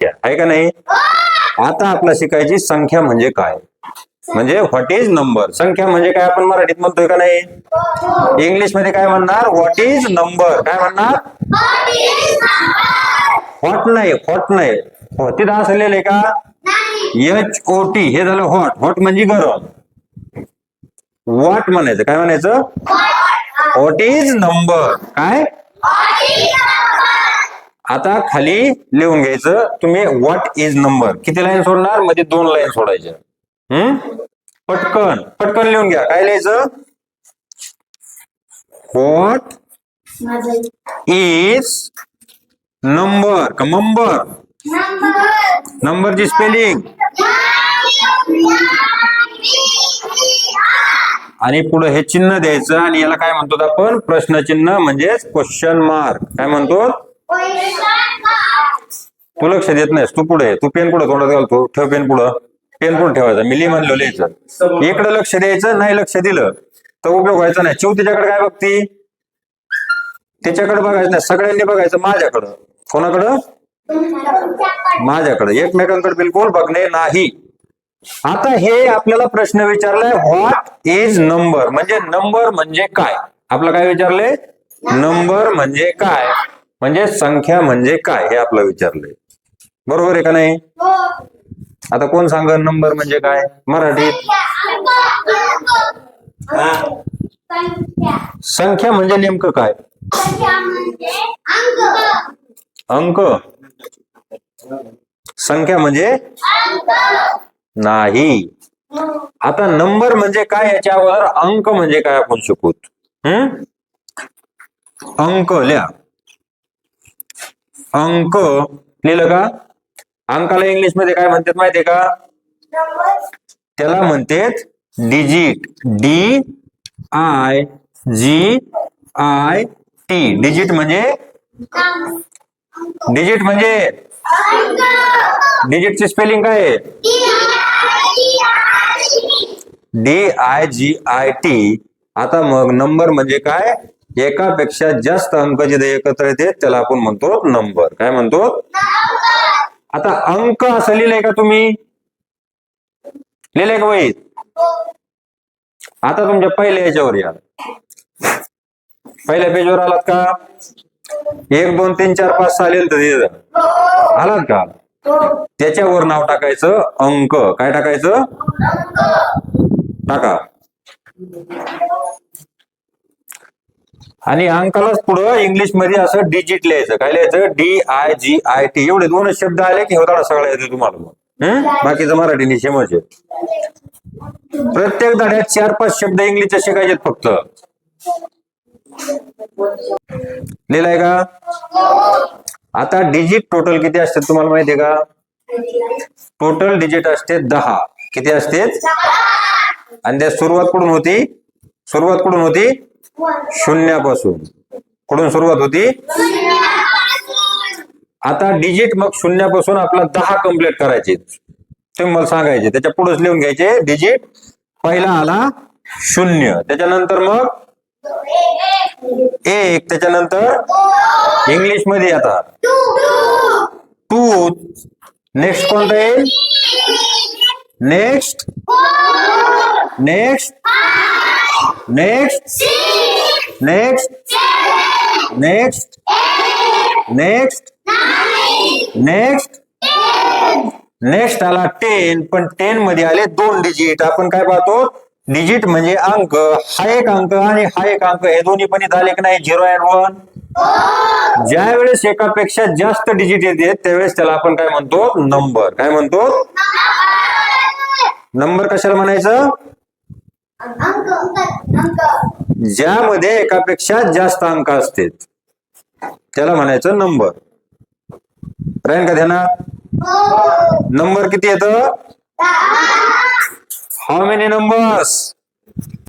संख्या आहे का नाही? आता आपला शिकायची संख्या म्हणजे काय? म्हणजे व्हॉट इज नंबर संख्या म्हणजे काय आपण मराठीत म्हणतोय का नाही? इंग्लिशमध्ये काय म्हणणार? व्हॉट इज नंबर काय म्हणणार? व्हॉट नाही व्हॉट नाही. हो, तिथं असं लिहिलंय का? एच ओ टी हे झालं व्हॉट व्हॉट म्हणजे गरम व्हॉट म्हणायचं. काय म्हणायचं? व्हॉट इज नंबर काय? आता खाली लिहून घ्यायचं. तुम्ही व्हॉट इज नंबर किती लाईन सोडणार? मध्ये दोन लाईन सोडायच्या हम्म? पटकन पटकन लिहून घ्या. काय लिहायचं? व्हॉट इज नंबर का नंबर नंबरची स्पेलिंग आणि पुढे हे चिन्ह द्यायचं आणि याला काय म्हणतो आपण? प्रश्नचिन्ह म्हणजेच क्वेश्चन मार्क काय म्हणतो? तू लक्ष देत नाहीस. तू पुढे तू पेन पुढे तोंडात घालतो? ठेव पेन पुढं. पेन पुढे ठेवायचा? मिली म्हणलो लिहायचं. इकडे लक्ष द्यायचं नाही लक्ष दिलं तर उपयोग व्हायचा नाही. चिव तिच्याकडे काय बघती? तिच्याकडे बघायचं नाही. सगळ्यांनी बघायचं माझ्याकडं. कोणाकडं? माझ्याकडे. एकमेकांकडे बिलकुल बघणे नाही. आता हे आपल्याला प्रश्न विचारलाय व्हॉट इज नंबर म्हणजे नंबर म्हणजे काय? आपलं काय विचारलंय? नंबर म्हणजे काय? म्हणजे संख्या म्हणजे काय हे आपलं विचारलंय. बरोबर आहे का नाही? आता कोण सांग नंबर म्हणजे काय? मराठीत? संख्या म्हणजे नेमकं काय? अंक. संख्या म्हणजे नाही. आता नंबर म्हणजे काय याच्या अगोदर अंक म्हणजे काय आपण शिकूत? हम्म अंक लिहा. अंक. लिहिलं का अंकाला इंग्लिश मध्ये काय म्हणतात माहितीये का? त्याला म्हणतात digit D I G I T digit म्हणजे? डिजिट म्हणजे? डिजिटची स्पेलिंग काय? D I G I T आता मग नंबर म्हणजे काय? एकापेक्षा जास्त अंक जिथे एकत्र येते त्याला आपण म्हणतो नंबर काय म्हणतो? आता अंक असं लिहिलंय का तुम्ही? लिहिलंय का वहीत आता तुमच्या पहिल्या याच्यावर या. पहिल्या पेजवर आलात का? एक दोन तीन चार पाच सहा लिहिलं तर आलात का? त्याच्यावर नाव टाकायचं अंक. काय टाकायचं? टाका. आणि अंकालाच पुढं इंग्लिशमध्ये असं डिजिट लिहायचं. काय लिहायचं? D I G I T एवढे दोनच शब्द आले की होता सगळं येते तुम्हाला. बाकीचं मराठी निशेमच प्रत्येक धड्यात चार पाच शब्द इंग्लिशचे शिकायचे फक्त. लिहिलाय का? आता डिजिट टोटल किती असते तुम्हाला माहितीये का? टोटल डिजिट असते दहा. किती असते आणि त्या सुरुवात कुठून होती? सुरुवात कुठून होती? शून्यापासून. कुठून सुरुवात होती? आता डिजिट मग शून्यापासून आपला दहा कंप्लीट करायचे. तुम्ही मला सांगायचे त्याच्या पुढेच लिहून घ्यायचे. डिजिट पहिला आला शून्य. त्याच्यानंतर मग? एक. त्याच्यानंतर? इंग्लिशमध्ये आता. टू नेक्स्ट कोणता येईल next next next next next next next next आला टेन पण टेन मध्ये आले दोन डिजिट आपण काय पाहतो? डिजिट म्हणजे अंक. हा एक अंक आणि हा एक अंक. हे दोन्ही पण झाले की नाही? झिरो अँड वन ज्या वेळेस एकापेक्षा जास्त डिजिट येते त्यावेळेस त्याला आपण काय म्हणतो? नंबर काय म्हणतो? नंबर कशाला म्हणायचं? ज्यामध्ये एकापेक्षा जास्त अंक असतात त्याला म्हणायचं नंबर. राहील का ध्यानात? नंबर किती येतं? How many numbers